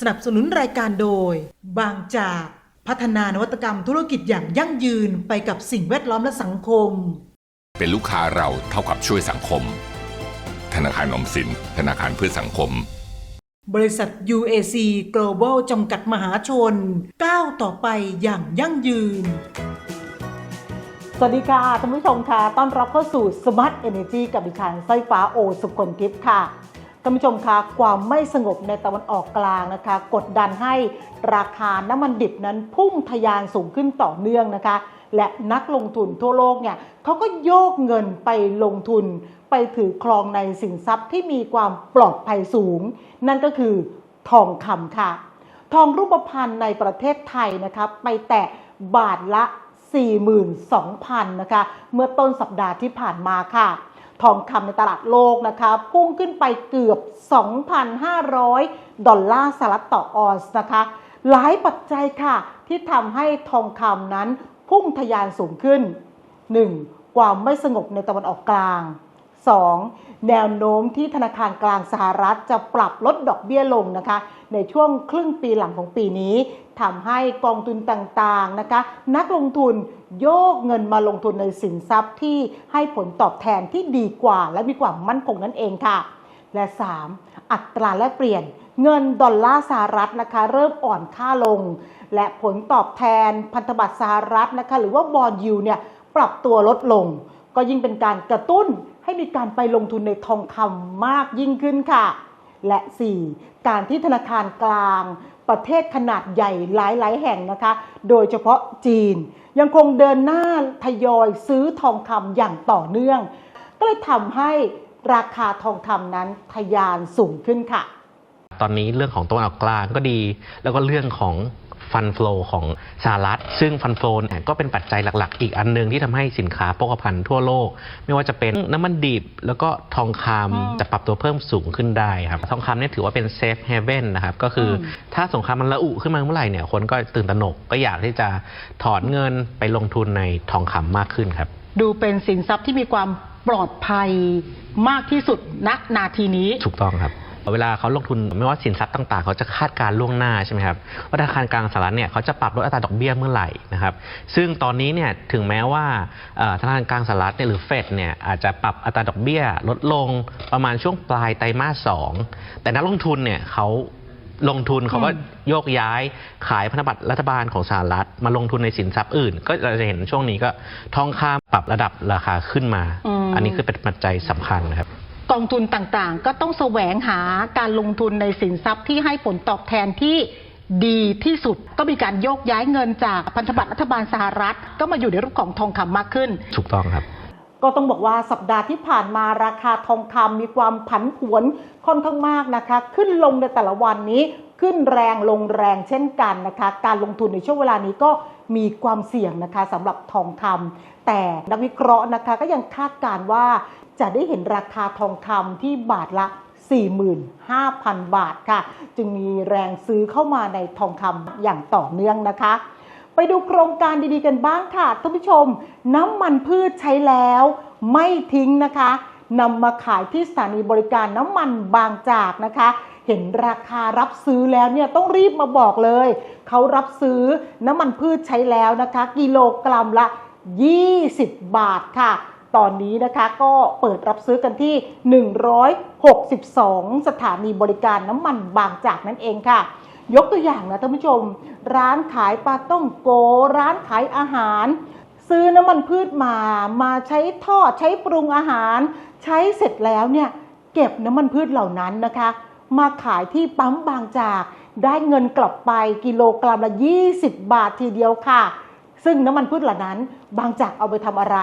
สนับสนุนรายการโดย บางจากพัฒนานวัตกรรมธุรกิจอย่างยั่งยืนไปกับสิ่งแวดล้อมและสังคม เป็นลูกค้าเราเท่ากับช่วยสังคม ธนาคารออมสิน ธนาคารเพื่อสังคม บริษัท UAC Global จำกัดมหาชนก้าวต่อไปอย่างยั่งยืน สวัสดีค่ะท่านผู้ชมค่ะ ต้อนรับเข้าสู่ Smart Energy กับดิฉันสร้อยฟ้าโอสุคนทิพย์ค่ะ ท่านผู้ชมคะความไม่สงบในตะวันออกกลางนะคะ กดดันให้ราคาน้ำมันดิบนั้นพุ่งทะยานสูงขึ้นต่อเนื่องนะคะ และนักลงทุนทั่วโลกเนี่ยเขาก็โยกเงินไปลงทุน ไปถือครองในสินทรัพย์ที่มีความปลอดภัยสูง นั่นก็คือทองคำค่ะ ทองรูปพรรณในประเทศไทยนะคะไปแตะบาทละ 42,000นะคะเมื่อต้นสัปดาห์ที่ผ่านมาค่ะ ทองคำในตลาดโลกนะคะพุ่งขึ้นไปเกือบ 2,500 ดอลลาร์สหรัฐต่อออนซ์นะคะ หลายปัจจัยค่ะ ที่ทำให้ทองคำนั้นพุ่งทะยานสูงขึ้น 1. ความไม่สงบในตะวันออกกลาง 2. แนวโน้มที่ธนาคารกลางสหรัฐจะปรับลดดอกเบี้ยลงนะคะ ในช่วงครึ่งปีหลังของปีนี้ทำให้กองทุนต่างๆนะคะ นักลงทุนโยกเงินมาลงทุนในสินทรัพย์ที่ให้ผลตอบแทนที่ดีกว่า และมีความมั่นคงนั่นเองค่ะ และ 3. อัตราแลกเปลี่ยนเงินดอลลาร์สหรัฐนะคะเริ่มอ่อนค่าลง และผลตอบแทนพันธบัตรสหรัฐนะคะหรือว่าบอลยูเนี่ยปรับตัวลดลง ก็ยิ่งเป็นการกระตุ้น ให้มีการไปลงทุนในทองคำมากยิ่งขึ้นค่ะ และ 4. การที่ธนาคารกลางประเทศขนาดใหญ่หลายๆ แห่งนะคะ โดยเฉพาะจีน ยังคงเดินหน้าทยอยซื้อทองคำอย่างต่อเนื่อง ก็เลยทำให้ราคาทองคำนั้นทะยานสูงขึ้นค่ะ ตอนนี้เรื่องของตะวันออกกลางก็ดี แล้วก็เรื่องของฟันฟลอของ สหรัฐ ซึ่งฟันฟลอเนี่ยก็เป็นปัจจัยหลักๆ อีกอันหนึ่งที่ทำให้สินค้าโภคภัณฑ์ทั่วโลก ไม่ว่าจะเป็นน้ำมันดิบแล้วก็ทองคำอืมจะปรับตัวเพิ่มสูงขึ้นได้ครับ ทองคำเนี่ยถือว่าเป็นเซฟเฮเว่นนะครับ ก็คืออมถ้าสงครามมันระอุขึ้นมาเมื่อไหร่เนี่ยคนก็ตื่นตระหนกก็อยากที่จะถอนเงินไปลงทุนในทองคำมากขึ้นครับ ดูเป็นสินทรัพย์ที่มีความปลอดภัยมากที่สุดณนาทีนี้ถูกต้องครับ เวลาเขาลงทุนไม่ว่าสินทรัพย์ต่าง ๆ เขาจะคาดการณ์ล่วงหน้าใช่ไหมครับว่าธนาคารกลางสหรัฐเนี่ยเขาจะปรับลดอัตราดอกเบี้ยเมื่อไหร่นะครับซึ่งตอนนี้เนี่ยถึงแม้ว่าเอ่อธนาคารกลางสหรัฐเนี่ยหรือเฟดเนี่ยอาจจะปรับอัตราดอกเบี้ยลดลงประมาณช่วงปลายไตรมาสสองแต่นักลงทุนเนี่ยเขาลงทุนเขาก็โยกย้ายขายพันธบัตรรัฐบาลของสหรัฐมาลงทุนในสินทรัพย์อื่น ก็เราจะเห็นช่วงนี้ก็ทองคำปรับระดับราคาขึ้นมาอืมอันนี้คือเป็นปัจจัยสำคัญนะครับ กองทุนต่างๆ ก็ต้องแสวงหาการลงทุนในสินทรัพย์ที่ให้ผลตอบแทนที่ดีที่สุดก็มีการโยกย้ายเงินจากพันธบัตรรัฐบาลสหรัฐ ก็มาอยู่ในรูปของทองคำมากขึ้น ถูกต้องครับ ก็ต้องบอกว่าสัปดาห์ที่ผ่านมาราคาทองคำมีความผันผวนค่อนข้างมากนะคะ ขึ้นลงในแต่ละวันนี้ขึ้นแรงลงแรงเช่นกันนะคะ การลงทุนในช่วงเวลานี้ก็มีความเสี่ยงนะคะสำหรับทองคำแต่นักวิเคราะห์นะคะก็ยังคาดการณ์ว่า จะได้เห็นราคาทองคำที่บาทละ 45,000 บาทค่ะ จึงมีแรงซื้อเข้ามาในทองคำอย่างต่อเนื่องนะคะ ไปดูโครงการดีๆกันบ้างค่ะท่านผู้ชม น้ำมันพืชใช้แล้วไม่ทิ้งนะคะนำมาขายที่สถานีบริการน้ำมันบางจากนะคะ เห็นราคารับซื้อแล้วเนี่ยต้องรีบมาบอกเลย เขารับซื้อน้ำมันพืชใช้แล้วนะคะ กิโลกรัมละ 20 บาทค่ะ ตอนนี้นะคะก็เปิดรับซื้อกันที่ 162 สถานีบริการน้ำมันบางจากนั่นเองค่ะ ยกตัวอย่างนะท่านผู้ชม ร้านขายปลาต้มโก ร้านขายอาหารซื้อน้ำมันพืชมา มาใช้ทอดใช้ปรุงอาหาร ใช้เสร็จแล้วเนี่ยเก็บน้ำมันพืชเหล่านั้นนะคะ มาขายที่ปั๊มบางจาก ได้เงินกลับไปกิโลกรัมละ 20 บาททีเดียวค่ะ ซึ่งน้ำมันพืชเหล่านั้นบางจากเอาไปทำอะไร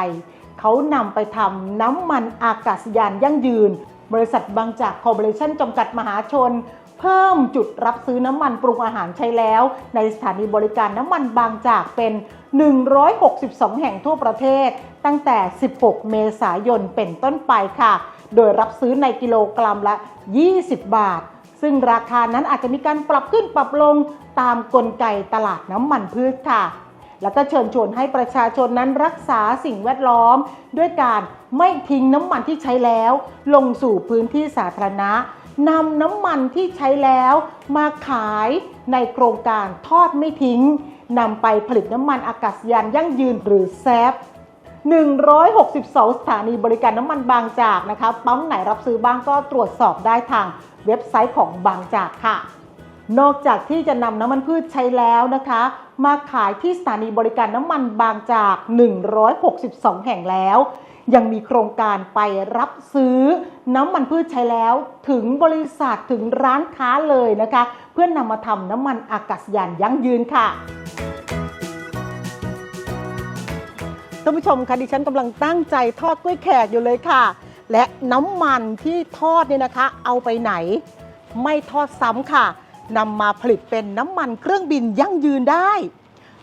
เขานำไปทำน้ำมันอากาศยานยั่งยืน บริษัทบางจากคอร์ปอเรชั่นจำกัดมหาชน เพิ่มจุดรับซื้อน้ำมันปรุงอาหารใช้แล้ว ในสถานีบริการน้ำมันบางจากเป็น 162 แห่งทั่วประเทศ ตั้งแต่ 16 เมษายนเป็นต้นไปค่ะ โดยรับซื้อในกิโลกรัมละ 20 บาทซึ่งราคานั้นอาจจะมีการปรับขึ้นปรับลงตามกลไกตลาดน้ำมันพืชค่ะ แล้วก็เชิญชวนให้ประชาชนนั้นรักษาสิ่งแวดล้อม ด้วยการไม่ทิ้งน้ำมันที่ใช้แล้ว ลงสู่พื้นที่สาธารณะนำน้ำมันที่ใช้แล้วมาขายในโครงการทอดไม่ทิ้งนำไปผลิตน้ำมันอากาศยานยั่งยืนหรือแซฟ162 สถานีบริการน้ำมันบางจากนะคะปั๊มไหนรับซื้อบ้างก็ตรวจสอบได้ทางเว็บไซต์ของบางจากค่ะ นอกจากที่จะนำน้ำมันพืชใช้แล้วนะคะ มาขายที่สถานีบริการน้ำมันบางจาก 162 แห่งแล้ว ยังมีโครงการไปรับซื้อน้ำมันพืชใช้แล้วถึงบริษัทถึงร้านค้าเลยนะคะ เพื่อนนำมาทำน้ำมันอากาศยานยั่งยืนค่ะท่านผู้ชมคะดิฉันกำลังตั้งใจทอดกล้วยแขกอยู่เลยค่ะ และน้ำมันที่ทอดเนี่ยนะคะ เอาไปไหน ไม่ทอดซ้ำค่ะ นำมาผลิตเป็นน้ำมันเครื่องบินยั่งยืนได้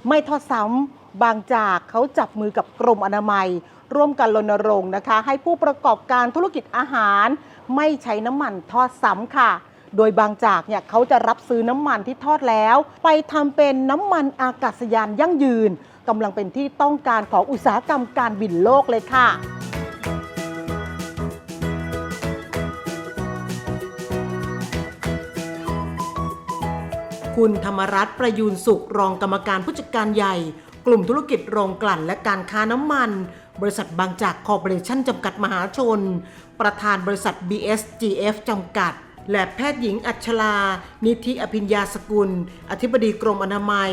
ไม่ทอดซ้ำบางจากเขาจับมือกับกรมอนามัย ร่วมกันรณรงค์นะคะ ให้ผู้ประกอบการธุรกิจอาหาร ไม่ใช้น้ำมันทอดซ้ำค่ะ โดยบางจากเนี่ยเขาจะรับซื้อน้ำมันที่ทอดแล้ว ไปทำเป็นน้ำมันอากาศยานยั่งยืนกำลังเป็นที่ต้องการของอุตสาหกรรมการบินโลกเลยค่ะ คุณธรรมรัตน์ประยูนสุข รองกรรมการผู้จัดการใหญ่ กลุ่มธุรกิจโรงกลั่นและการค้าน้ำมัน บริษัทบางจากคอร์ปอเรชั่นจำกัดมหาชน ประธานบริษัท BSGF จำกัด และแพทย์หญิงอัชลา นิธิอภิญญาสกุล อธิบดีกรมอนามัย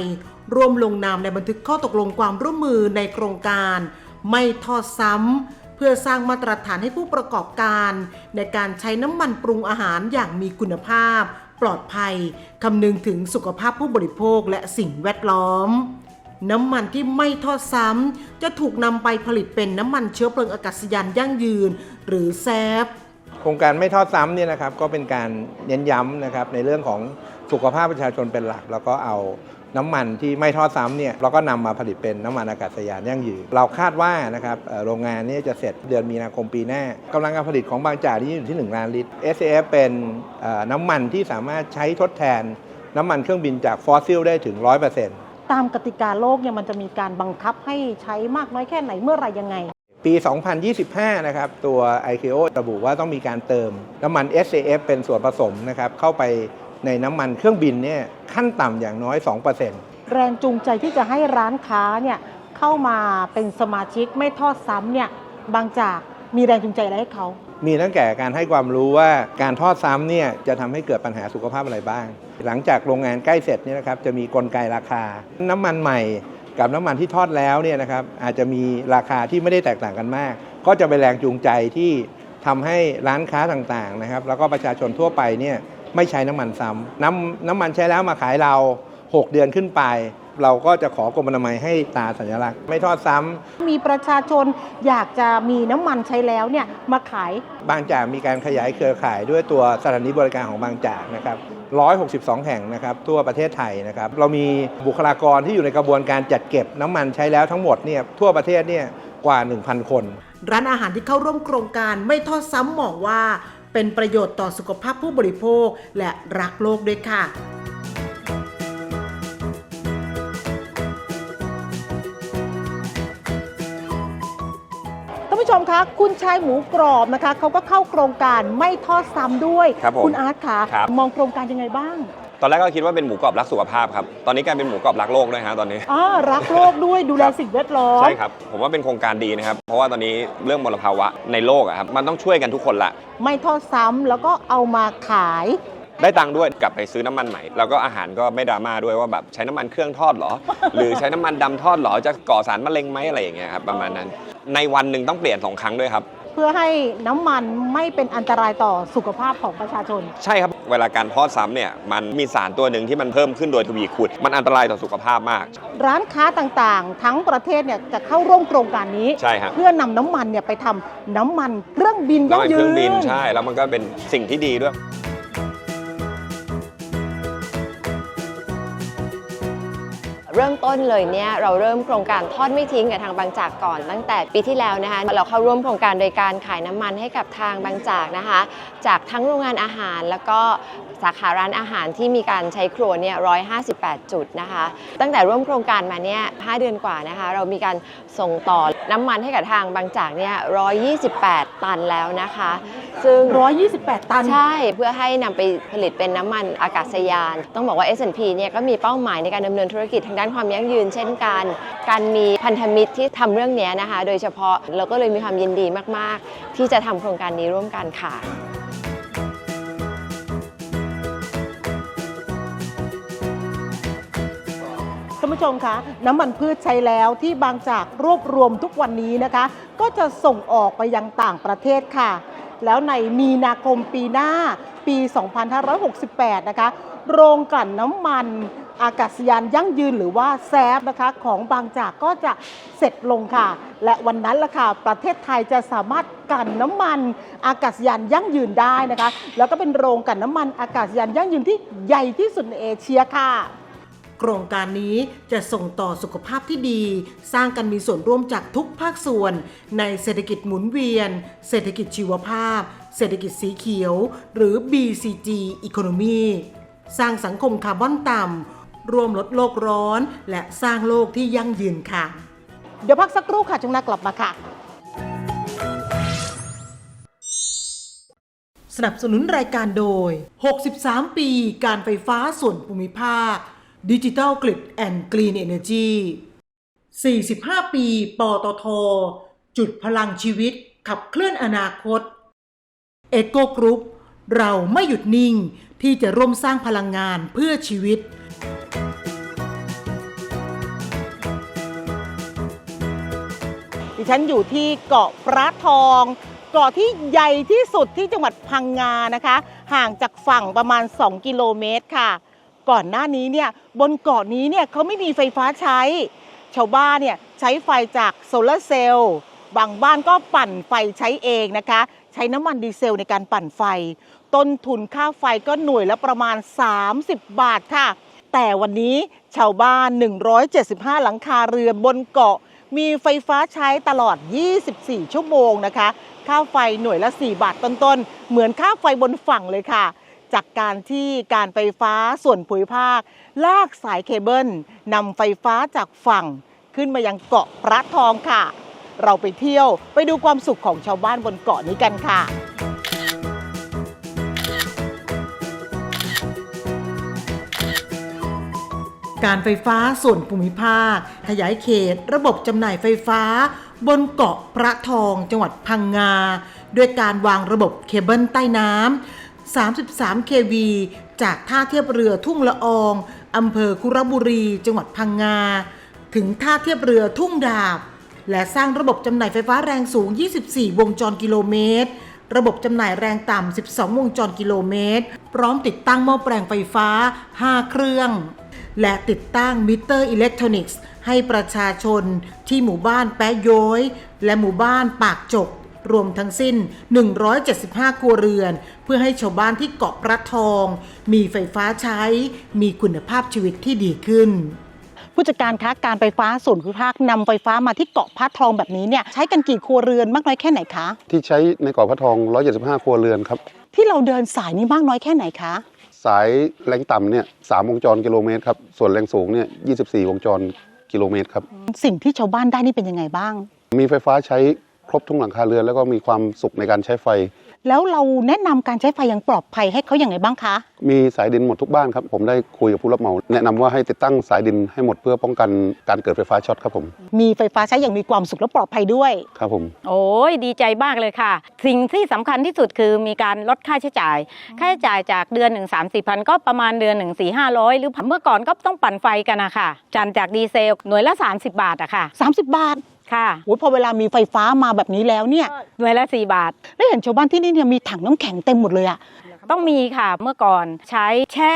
ร่วมลงนามในบันทึกข้อตกลงความร่วมมือในโครงการ ไม่ทอดซ้ำเพื่อสร้างมาตรฐานให้ผู้ประกอบการ ในการใช้น้ำมันปรุงอาหารอย่างมีคุณภาพ ปลอดภัยคำนึงถึงสุขภาพผู้บริโภคและสิ่งแวดล้อม น้ำมันที่ไม่ทอดซ้ำจะถูกนำไปผลิตเป็นน้ำมันเชื้อเพลิงอากาศยานยั่งยืน หรือแซฟโครงการไม่ทอดซ้ำเนี่ยนะครับก็เป็นการเน้นย้ำนะครับในเรื่องของสุขภาพประชาชนเป็นหลัก แล้วก็เอา น้ำมันที่ไม่ทอดซ้ำเนี่ยเราก็นำมาผลิตเป็นน้ำมันอากาศยานยั่งยืน เราคาดว่านะครับเอ่อโรงงานเนี้จะเสร็จเดือนมีนาคมปีหน้ากำลังการผลิตของบางจากที่อยู่ที่ 1 ล้านลิตร SAF เป็นเอ่อน้ำมันที่สามารถใช้ทดแทนน้ำมันเครื่องบินจากฟอสซิลได้ถึง 100%ตามกติกาโลกเนี่ยมันจะมีการบังคับให้ใช้มากน้อยแค่ไหนเมื่อไหรยังไง ปี 2025 นะครับตัว ICAO ระบุว่าต้องมีการเติมน้ำมัน SAF เป็นส่วนผสมนะครับเข้าไป ในน้ำมันเครื่องบินเนี่ยขั้นต่ำอย่างน้อย 2%แรงจูงใจที่จะให้ร้านค้าเนี่ยเข้ามาเป็นสมาชิกไม่ทอดซ้ำเนี่ยบางจากมีแรงจูงใจอะไรให้เขามีตั้งแต่การให้ความรู้ว่าการทอดซ้ำเนี่ยจะทำให้เกิดปัญหาสุขภาพอะไรบ้าง หลังจากโรงงานใกล้เสร็จเนี่ยนะครับจะมีกลไกราคา น้ำมันใหม่กับน้ำมันที่ทอดแล้วเนี่ยนะครับอาจจะมีราคาที่ไม่ได้แตกต่างกันมาก ก็จะเป็นแรงจูงใจที่ทำให้ร้านค้าต่างๆนะครับ แล้วก็ประชาชนทั่วไปเนี่ย ไม่ใช้น้ำมันซ้ำน้ำน้ำมันใช้แล้วมาขายเรา 6 เดือนขึ้นไป เราก็จะขอกรมอนามัยให้ตราสัญลักษณ์ ไม่ทอดซ้ำมีประชาชนอยากจะมีน้ำมันใช้แล้วเนี่ยมาขายบางจากมีการขยายเครือข่ายด้วยตัวสถานีบริการของบางจากนะครับ 162 แห่งนะครับทั่วประเทศไทยนะครับ เรามีบุคลากรที่อยู่ในกระบวนการจัดเก็บน้ำมันใช้แล้วทั้งหมดเนี่ยทั่วประเทศเนี่ยกว่า 1,000 คน ร้านอาหารที่เข้าร่วมโครงการไม่ทอดซ้ำมองว่า เป็นประโยชน์ต่อสุขภาพผู้บริโภคและรักโลกด้วยค่ะท่านผู้ชมคะคุณชายหมูกรอบนะคะเขาก็เข้าโครงการไม่ทอดซ้ำด้วยครับผมณอาร์ตคะครับมองโครงการยังไงบ้าง ตอนแรกก็คิดว่าเป็นหมูกรอบรักสุขภาพครับ ตอนนี้กลายเป็นหมูกรอบรักโลกด้วยฮะตอนนี้อ๋อรักโลกด้วยดูแลครับสิ่งแวดล้อม ใช่ครับ ผมว่าเป็นโครงการดีนะครับ เพราะว่าตอนนี้เรื่องมลภาวะในโลกอะครับ มันต้องช่วยกันทุกคนละ ไม่ทอดซ้ำแล้วก็เอามาขาย ได้ตังค์ด้วยกลับไปซื้อน้ำมันใหม่ แล้วก็อาหารก็ไม่ดราม่าด้วยว่าแบบใช้น้ำมันเครื่องทอดเหรอ หรือใช้น้ำมันดำทอดเหรอ จะก่อสารมะเร็งไหมอะไรอย่างเงี้ยครับประมาณนั้น ในวันหนึ่งต้องเปลี่ยนสองครั้งด้วยครับ เพื่อให้น้ำมันไม่เป็นอันตรายต่อสุขภาพของประชาชน ใช่ครับ เวลาการทอดซ้ำเนี่ยมันมีสารตัวหนึ่งที่มันเพิ่มขึ้นโดยทวีคูณมันอันตรายต่อสุขภาพมาก ร้านค้าต่างๆ ทั้งประเทศเนี่ยจะเข้าร่วมโครงการนี้ ใช่ครับเพื่อนำน้ำมันเนี่ยไปทำน้ำมันเครื่องบินน้ำยั่งมันยืเคนรื่องบินใช่ แล้วมันก็เป็นสิ่งที่ดีด้วย เริ่มต้นเลยเนี่ยเราเริ่มโครงการทอดไม่ทิ้งกับทางบางจากก่อนตั้งแต่ปีที่แล้วนะคะเราเข้าร่วมโครงการโดยการขายน้ำมันให้กับทางบางจากนะคะ จากทั้งโรงงานอาหาร แล้วก็สาขาร้านอาหารที่มีการใช้ครัวเนี่ย158 จุดนะคะ ตั้งแต่ร่วมโครงการมาเนี่ย 5 เดือนกว่านะคะ เรามีการส่งต่อน้ำมันให้กับทางบางจากเนี่ย 128 ตันแล้วนะคะ ซึ่ง 128 ตัน ใช่ เพื่อให้นำไปผลิตเป็นน้ำมันอากาศยาน ต้องบอกว่า S&P เนี่ยก็มีเป้าหมายในการดำเนินธุรกิจทางด้านความยั่งยืน เช่นกัน การมีพันธมิตรที่ทำเรื่องเนี้ยนะคะ โดยเฉพาะเราก็เลยมีความยินดีมาก ๆ ที่จะทำโครงการนี้ร่วมกันค่ะานผู้ชมคะน้ำมันพืชใช้แล้วที่บางจากรวบรวมทุกวันนี้นะคะ ก็จะส่งออกไปยังต่างประเทศค่ะ แล้วในมีนาคมปีหน้าปี 2568 นะคะ โรงกลั่นน้ำมันอากาศยานยั่งยืนหรือว่าแซฟนะคะของบางจากก็จะเสร็จลงค่ะ และวันนั้นละค่ะประเทศไทยจะสามารถกันน้ำมันอากาศยานยั่งยืนได้นะคะ แล้วก็เป็นโรงกันน้ำมันอากาศยานยั่งยืนที่ใหญ่ที่สุดในเอเชียค่ะ โครงการนี้จะส่งต่อสุขภาพที่ดี สร้างกันมีส่วนร่วมจากทุกภาคส่วน ในเศรษฐกิจหมุนเวียน เศรษฐกิจชีวภาพ เศรษฐกิจสีเขียว หรือ BCG Economy สร้างสังคมคาร์บอนต่ำรวมลดโลกร้อน และสร้างโลกที่ยั่งยืนค่ะ เดี๋ยวพักสักครู่ค่ะช่วงหน้ากลับมาค่ะ สนับสนุนรายการโดย 63 ปี การไฟฟ้าส่วนภูมิภาค ดิจิ t a ลกริดแอนด์กรีนเอเนจี45 ปี ปตท จุดพลังชีวิตขับเคลื่อนอนาคต เอโกกรุ๊ป เราไม่หยุดนิ่งที่จะร่วมสร้างพลังงานเพื่อชีวิต ดิฉันอยู่ที่เกาะพระทอง เกาะที่ใหญ่ที่สุดที่จังหวัดพังงานะคะ ห่างจากฝั่งประมาณ 2 กิโลเมตรค่ะ ก่อนหน้านี้เนี่ยบนเกาะนี้เนี่ยเขาไม่มีไฟฟ้าใช้ ชาวบ้านเนี่ยใช้ไฟจากโซลาร์เซลล์บางบ้านก็ปั่นไฟใช้เองนะคะ ใช้น้ำมันดีเซลในการปั่นไฟ ต้นทุนค่าไฟก็หน่วยละประมาณ 30 บาทค่ะ แต่วันนี้ชาวบ้าน 175 หลังคาเรือนบนเกาะ มีไฟฟ้าใช้ตลอด 24 ชั่วโมงนะคะ ค่าไฟหน่วยละ 4 บาทต้นๆ เหมือนค่าไฟบนฝั่งเลยค่ะ จากการที่การไฟฟ้าส่วนภูมิภาค ลากสายเคเบิลนำไฟฟ้าจากฝั่งขึ้นมายังเกาะพระทองค่ะ เราไปเที่ยวไปดูความสุขของชาวบ้านบนเกาะนี้กันค่ะการไฟฟ้าส่วนภูมิภาค ขยายเขต ระบบจำหน่ายไฟฟ้า บนเกาะพระทองจังหวัดพังงา ด้วยการวางระบบเคเบิลใต้น้ำ 33 kV จากท่าเทียบเรือทุ่งละอองอำเภอคุระบุรี จังหวัดพังงา ถึงท่าเทียบเรือทุ่งดาบ และสร้างระบบจำหน่ายไฟฟ้าแรงสูง 24 วงจรกิโลเมตร ระบบจำหน่ายแรงต่ำ 12 วงจรกิโลเมตร พร้อมติดตั้งหม้อแปลงไฟฟ้า 5 เครื่อง และติดตั้งมิเตอร์อิเล็กทรอนิกส์ให้ประชาชนที่หมู่บ้านแปะโย้ยและหมู่บ้านปากจก รวมทั้งสิ้น 175 ครัวเรือน เพื่อให้ชาวบ้านที่เกาะพระทอง มีไฟฟ้าใช้ มีคุณภาพชีวิตที่ดีขึ้นผู้จัดการคะการไฟฟ้าส่วนภูมิภาคนำไฟฟ้ามาที่เกาะพระทองแบบนี้เนี่ยใช้กันกี่ครัวเรือนมากน้อยแค่ไหนคะ ที่ใช้ในเกาะพระทอง 175 ครัวเรือนครับ ที่เราเดินสายนี้มากน้อยแค่ไหนคะ สายแรงต่ำเนี่ย3วงจรกิโลเมตรครับส่วนแรงสูงเนี่ย24 วงจรกิโลเมตรครับสิ่งที่ชาวบ้านได้นี่เป็นยังไงบ้าง มีไฟฟ้าใช้ ครบทุกหลังคาเรือนแล้วก็มีความสุขในการใช้ไฟ แล้วเราแนะนำการใช้ไฟอย่างปลอดภัยให้เขาอย่างไรบ้างคะ มีสายดินหมดทุกบ้านครับ ผมได้คุยกับผู้รับเหมา แนะนำว่าให้ติดตั้งสายดินให้หมดเพื่อป้องกันการเกิดไฟฟ้าช็อตครับผมมีไฟฟ้าใช้อย่างมีความสุขและปลอดภัยด้วย ครับผมโอ้ยดีใจมากเลยค่ะ สิ่งที่สำคัญที่สุดคือมีการลดค่าใช้จ่าย ค่าใช้จ่ายจากเดือนหนึ่งสามสี่พันก็ประมาณเดือนหนึ่งสี่ห้าร้อยหรือเมื่อก่อนก็ต้องปั่นไฟกันนะคะจันจากดีเซลหน่วยละ 30 บาทอะค่ะ 30 บาท ค่ะโอ้ยพอเวลามีไฟฟ้ามาแบบนี้แล้วเนี่ยหน่วยละ4บาท แล้วเห็นชาวบ้านที่นี่เนี่ยมีถังน้ำแข็งเต็มหมดเลยอะต้องมีค่ะเมื่อก่อนใช้แช่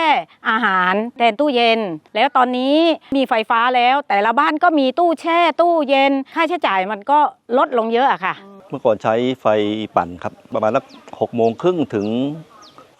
อาหารแทนตู้เย็น แล้วตอนนี้มีไฟฟ้าแล้ว แต่ละบ้านก็มีตู้แช่ตู้เย็น ค่าใช้จ่ายมันก็ลดลงเยอะอะค่ะ เมื่อก่อนใช้ไฟปั่นครับ ประมาณสักหกโมงครึ่งถึง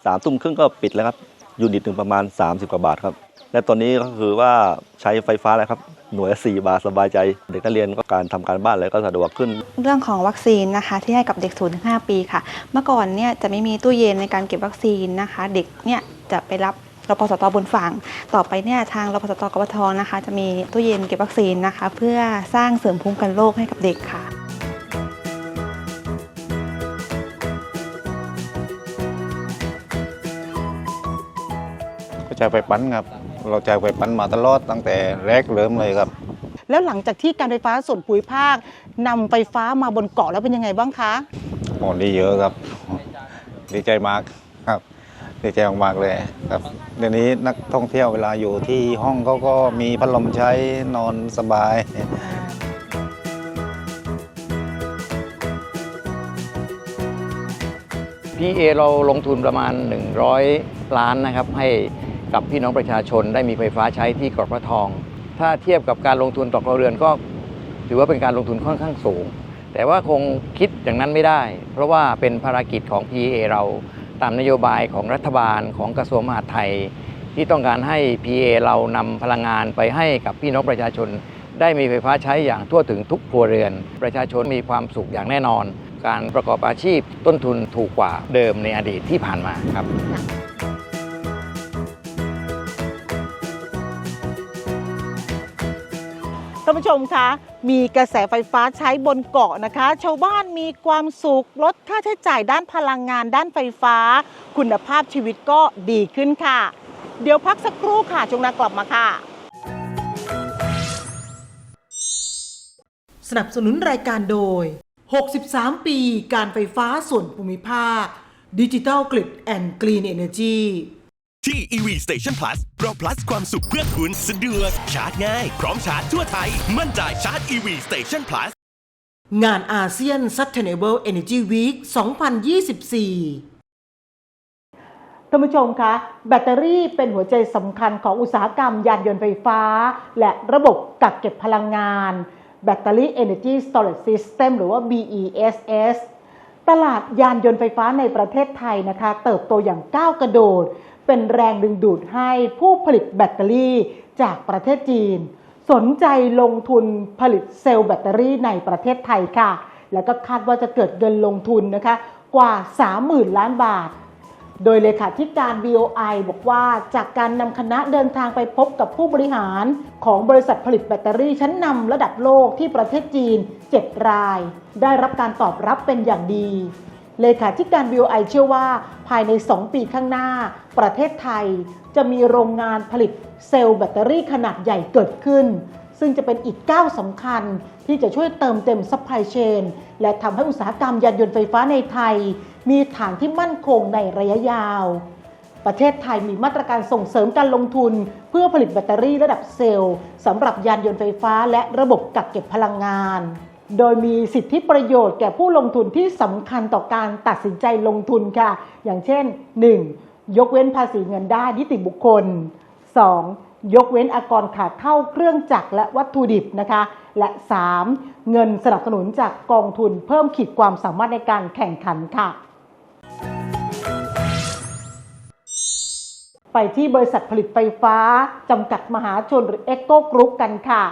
สามทุ่มครึ่งก็ปิดแล้วครับยูนิตหนึ่งประมาณ 30 กว่าบาทครับ และตอนนี้ก็คือว่าใช้ไฟฟ้าแล้วครับ หน่วยละสี่บาทสบายใจ เด็กนักเรียนก็การทำการบ้านอะไรก็สะดวกขึ้น เรื่องของวัคซีนนะคะที่ให้กับเด็ก0ถึง5ปี ค่ะ เมื่อก่อนเนี่ยจะไม่มีตู้เย็นในการเก็บวัคซีนนะคะ เด็กเนี่ยจะไปรับรพสตบนฝั่ง ต่อไปเนี่ยทางรพสตกบทนะคะ จะมีตู้เย็นเก็บวัคซีนนะคะ เพื่อสร้างเสริมภูมิคุ้มกันโรคให้กับเด็กค่ะก็ใช้ไฟปั้นครับ เราใช้ไฟปั้นมาตลอดตั้งแต่แรกเริ่มเลยครับ แล้วหลังจากที่การไฟฟ้าส่วนภูมิภาคนำไฟฟ้ามาบนเกาะแล้วเป็นยังไงบ้างคะหมดดีเยอะครับ ดีใจมากครับ ดีใจมากๆเลยครับเดี๋ยวนี้นักท่องเที่ยวเวลาอยู่ที่ห้องเขาก็มีพัดลมใช้นอนสบาย PA เราลงทุนประมาณ 100 ล้านนะครับให้ กับพี่น้องประชาชนได้มีไฟฟ้าใช้ที่เกาะพระทอง ถ้าเทียบกับการลงทุนต่อครัวเรือนก็ ถือว่าเป็นการลงทุนค่อนข้างสูง แต่ว่าคงคิดอย่างนั้นไม่ได้ เพราะว่าเป็นภารกิจของ PA เราตามนโยบายของรัฐบาลของกระทรวงมหาดไทย ที่ต้องการให้ PA เรานำพลังงานไปให้กับพี่น้องประชาชน ได้มีไฟฟ้าใช้อย่างทั่วถึงทุกครัวเรือน ประชาชนมีความสุขอย่างแน่นอน การประกอบอาชีพต้นทุนถูกกว่าเดิมในอดีตที่ผ่านมาครับ ผู้ชมคะ มีกระแสไฟฟ้าใช้บนเกาะนะคะ ชาวบ้านมีความสุขลดค่าใช้จ่ายด้านพลังงานด้านไฟฟ้า คุณภาพชีวิตก็ดีขึ้นค่ะ เดี๋ยวพักสักครู่ค่ะช่วงหน้ากลับมาค่ะ สนับสนุนรายการโดย 63 ปีการไฟฟ้าส่วนภูมิภาคดิจิ t a ลกริดแอนด์กรีนเอเนจี ที่ EV Station Plus เรา plus ความสุขเพื่อคุณสะดวกชาร์จง่าย พร้อมชาร์จทั่วไทย มั่นใจชาร์จ EV Station Plus งานอาเซียน Sustainable Energy Week 2024 ท่านผู้ชมคะ แบตเตอรี่เป็นหัวใจสำคัญของอุตสาหกรรมยานยนต์ไฟฟ้า และระบบกักเก็บพลังงาน Battery Energy Storage System หรือว่า BESS ตลาดยานยนต์ไฟฟ้าในประเทศไทยนะคะ เติบโตอย่างก้าวกระโดด เป็นแรงดึงดูดให้ผู้ผลิตแบตเตอรี่จากประเทศจีน สนใจลงทุนผลิตเซลล์แบตเตอรี่ในประเทศไทยค่ะ แล้วก็คาดว่าจะเกิดเงินลงทุนนะคะกว่า 30,000 ล้านบาท โดยเลขาธิการ BOI บอกว่าจากการนำคณะเดินทางไปพบกับผู้บริหารของบริษัทผลิตแบตเตอรี่ชั้นนำระดับโลกที่ประเทศจีน 7 ราย ได้รับการตอบรับเป็นอย่างดี เลขาธิการ BOI เชื่อว่า ภายใน 2 ปีข้างหน้า ประเทศไทย จะมีโรงงานผลิตเซลล์แบตเตอรี่ขนาดใหญ่เกิดขึ้น ซึ่งจะเป็นอีกก้าวสำคัญที่จะช่วยเติมเต็มซัพพลายเชนและทำให้อุตสาหกรรมยานยนต์ไฟฟ้าในไทย มีฐานที่มั่นคงในระยะยาว ประเทศไทยมีมาตรการส่งเสริมการลงทุน เพื่อผลิตแบตเตอรี่ระดับเซลล์สำหรับยานยนต์ไฟฟ้าและระบบกักเก็บพลังงาน โดยมีสิทธิประโยชน์แก่ผู้ลงทุนที่สำคัญต่อการตัดสินใจลงทุนค่ะ อย่างเช่น 1. ยกเว้นภาษีเงินได้นิติบุคคล 2. ยกเว้นอากรขาเข้าเครื่องจักรและวัตถุดิบนะคะ และ 3. เงินสนับสนุนจากกองทุนเพิ่มขีดความสามารถในการแข่งขันค่ะ ไปที่บริษัทผลิตไฟฟ้า จำกัดมหาชนหรือ e c o Group กันค่ะ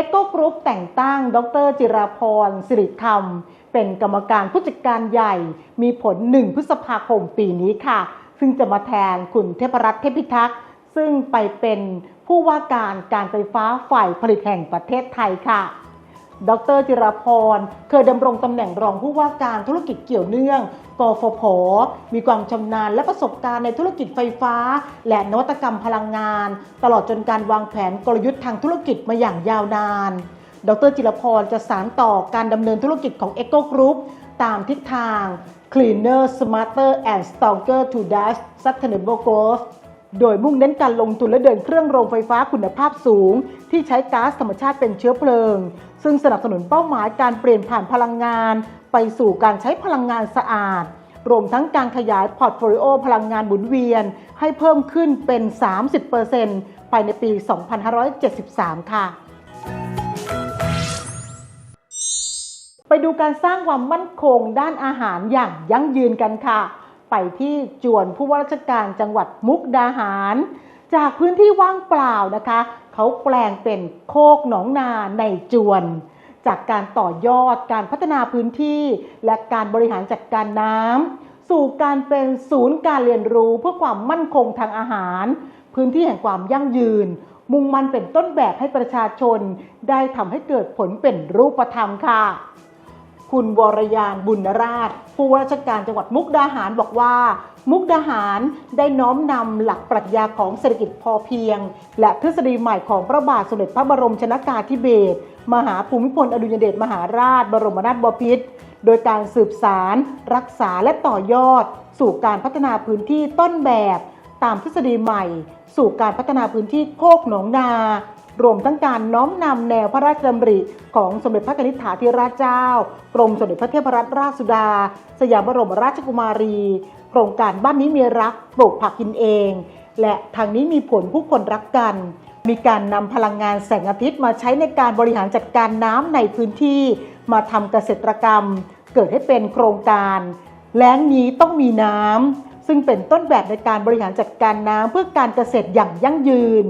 e c o Group แต่งตั้ง ดรจิราพรสิริธรรม เป็นกรรมการผู้จัดการใหญ่ มีผล 1 พฤษภาคมปีนี้ค่ะ ซึ่งจะมาแทนคุณเทพรัตน์เทพิทักษ์ซึ่งไปเป็นผู้ว่าการการไฟฟ้าฝ่ายผลิตแห่งประเทศไทยค่ะ ดรจิรพร เคยดำรงตำแหน่งรองผู้ว่าการธุรกิจเกี่ยวเนื่อง กฟผ มีความชำนาญและประสบการณ์ในธุรกิจไฟฟ้า และนวัตกรรมพลังงาน ตลอดจนการวางแผนกลยุทธ์ทางธุรกิจมาอย่างยาวนาน ดรจิรพรจะสานต่อการดำเนินธุรกิจของ Eco Group ตามทิศทาง Cleaner Smarter and Stronger to Dash Sustainable Growth โดยมุ่งเน้นการลงทุนและเดินเครื่องโรงไฟฟ้าคุณภาพสูง ที่ใช้ก๊าซธรรมชาติเป็นเชื้อเพลิง ซึ่งสนับสนุนเป้าหมายการเปลี่ยนผ่านพลังงาน ไปสู่การใช้พลังงานสะอาด รวมทั้งการขยายพอร์ตโฟลิโอพลังงานหมุนเวียน ให้เพิ่มขึ้นเป็น 30%ภายในปี 2573 ค่ะไปดูการสร้างความมั่นคงด้านอาหารอย่างยั่งยืนกันค่ะ ไปที่จวนผู้ว่าราชการจังหวัดมุกดาหาร จากพื้นที่ว่างเปล่านะคะ เขาแปลงเป็นโคกหนองนาในจวน จากการต่อยอดการพัฒนาพื้นที่ และการบริหารจัดการน้ำสู่การเป็นศูนย์การเรียนรู้เพื่อความมั่นคงทางอาหาร พื้นที่แห่งความยั่งยืน มุ่งมันเป็นต้นแบบให้ประชาชน ได้ทำให้เกิดผลเป็นรูปธรรมค่ะคุณวรยานบุญราชผู้ว่าราชการจังหวัดมุกดาหารบอกว่า มุกดาหารได้น้อมนำหลักปรัชญาของเศรษฐกิจพอเพียง และทฤษฎีใหม่ของพระบาทสมเด็จพระบรมชนากาธิเบศรมหาภูมิพลอดุลยเดชมหาราช บรมนาถบพิตรโดยการสืบสาร รักษาและต่อยอด สู่การพัฒนาพื้นที่ต้นแบบ ตามทฤษฎีใหม่ สู่การพัฒนาพื้นที่โคกหนองนารวมทั้งการน้อมนำแนวพระราชดำริ ของสมเด็จพระนิษฐาธิราชเจ้า กรมสมเด็จพระเทพรัตนราชสุดา สยามบรมราชกุมารี โครงการบ้านนี้มีรักปลูกผักกินเอง และทางนี้มีผลผู้คนรักกัน มีการนำพลังงานแสงอาทิตย์มาใช้ในการบริหารจัดการน้ำในพื้นที่ มาทำเกษตรกรรม เกิดให้เป็นโครงการ แล้งนี้ต้องมีน้ำซึ่งเป็นต้นแบบในการบริหารจัดการน้ำเพื่อการเกษตรอย่างยั่งยืน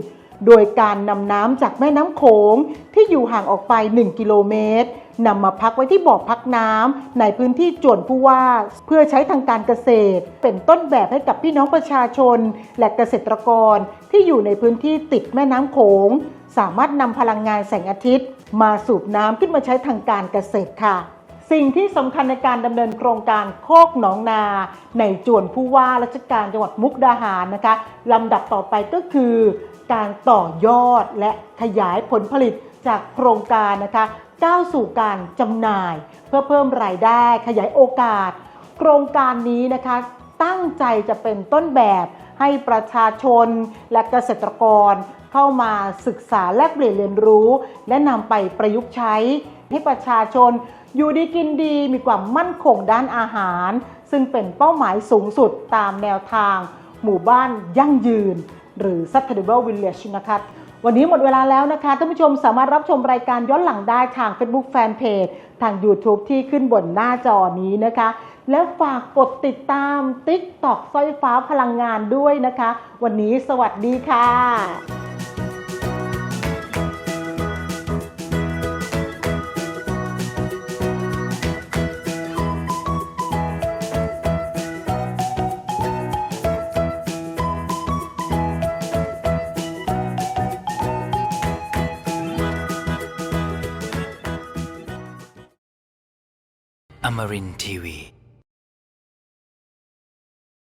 โดยการนำน้ำจากแม่น้ำโขงที่อยู่ห่างออกไป 1 กิโลเมตรนำมาพักไว้ที่บ่อพักน้ำในพื้นที่จวนผู้ว่า เพื่อใช้ทางการเกษตร เป็นต้นแบบให้กับพี่น้องประชาชน และเกษตรกรที่อยู่ในพื้นที่ติดแม่น้ำโขง สามารถนำพลังงานแสงอาทิตย์ มาสูบน้ำขึ้นมาใช้ทางการเกษตรค่ะ สิ่งที่สำคัญในการดำเนินโครงการโคกหนองนา ในจวนผู้ว่าราชการจังหวัดมุกดาหารนะคะลำดับต่อไปก็คือ การต่อยอดและขยายผลผลิตจากโครงการนะคะก้าวสู่การจำหน่าย เพื่อเพิ่มรายได้ขยายโอกาส โครงการนี้นะคะตั้งใจจะเป็นต้นแบบให้ประชาชนและเกษตรกร เข้ามาศึกษาแลกเปลี่ยนเรียนรู้ และนำไปประยุกต์ใช้ ให้ประชาชนอยู่ดีกินดีมีความมั่นคงด้านอาหาร ซึ่งเป็นเป้าหมายสูงสุดตามแนวทาง หมู่บ้านยั่งยืน หรือ Sustainable Village นะคะวันนี้หมดเวลาแล้วนะคะท่านผู้ชมสามารถรับชมรายการย้อนหลังได้ทาง Facebook Fanpage ทาง YouTube ที่ขึ้นบนหน้าจอนี้นะคะ แล้วฝากกดติดตาม TikTok สร้อยฟ้าพลังงานด้วยนะคะ วันนี้สวัสดีค่ะ Amarin Tiwi.